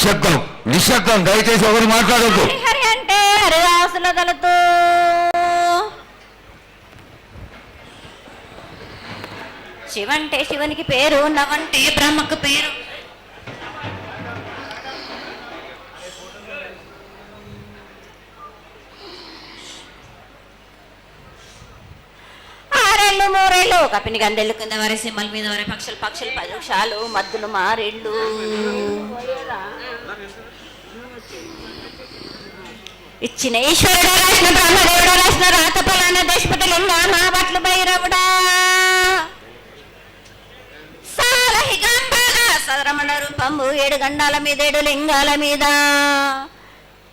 నిశ్శబ్దం నిశ్శబ్దం దయచేసి ఒకరు మాట్లాడద్దు అంటే హరిదాసుల దళతో శివంటే శివునికి పేరు నవంటే బ్రహ్మకు పేరు ఆరేళ్ళు మూరేళ్ళు కపిని గందెళ్ళు కింద వరే సింహల మీద వరే పక్షులు పక్షులు పరుషాలు మద్దులు మారేళ్ళు ఇచ్చిన ఈశ్వరుడు రాసిన బ్రహ్మదేవుడు రాసిన రాత పలాన దేశపతిలింగా మా బట్లు భైరవుడా. సరమణ రూపము ఏడు గండాల మీద ఏడు లింగాల మీద.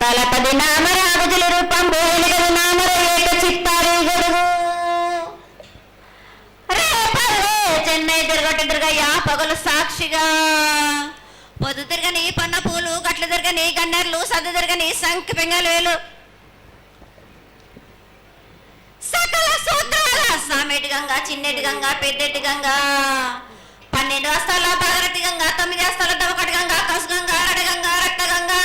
తలపది నామరాగుజుల రూపం ఎలుగదు నామర ఏడు చిత్తారి గడుగు చెన్నై తిరగటి దుర్గయ్య పగలు సాక్షిగా. పొద్దు తిరగని పన్న పూలు గట్లు తిరగని గన్నెర్లు సద్దు తిరగని సంఖ్య పెంగలేలు సకల సూత్రాల సామెటి గంగా చిన్నటి గంగా పెద్దటి గంగా. పన్నెండు వస్తాల భాగరథి గంగా తొమ్మిది వస్తాల దవకటి గంగా కసు గంగా అరడ రక్త గంగా.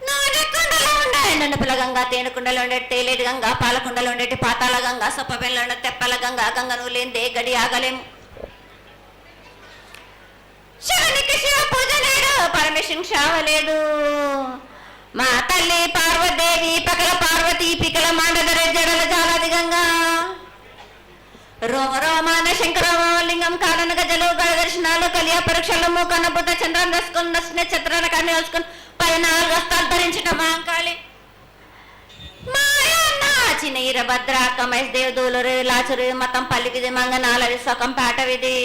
నాగకుండలో ఉండే నన్నపుల గంగా తేనెకుండలో ఉండే తేలేటి గంగా పాలకుండలో ఉండేటి పాతాల గంగా సొప్పబెల్లో ఉండే తెప్పల గంగా గంగ లేందే గడి ఆగలేము శివునికి శివ పూజ లేడు పరమేశ్వరుని శావలేదు మా తల్లి పార్వదేవి పకల పార్వతి పికల మాండదర జడల జాలాది గంగా. రోమ రోమాన శంకరలింగం కారణ గజలు గడ దర్శనాలు కలియ పరీక్షలు మూకన్నబుద్ధ చంద్రం దసుకుని నక్షత్రాల కన్నీ వేసుకుని పై నాలుగు వస్తాలు ధరించిన మాంకాళి మాయన్న చిన్న ఈర భద్ర కమేష్ దేవ్ దూలరు లాచురు మతం పల్లికిది విధి మంగనాల సొకం పేట విధి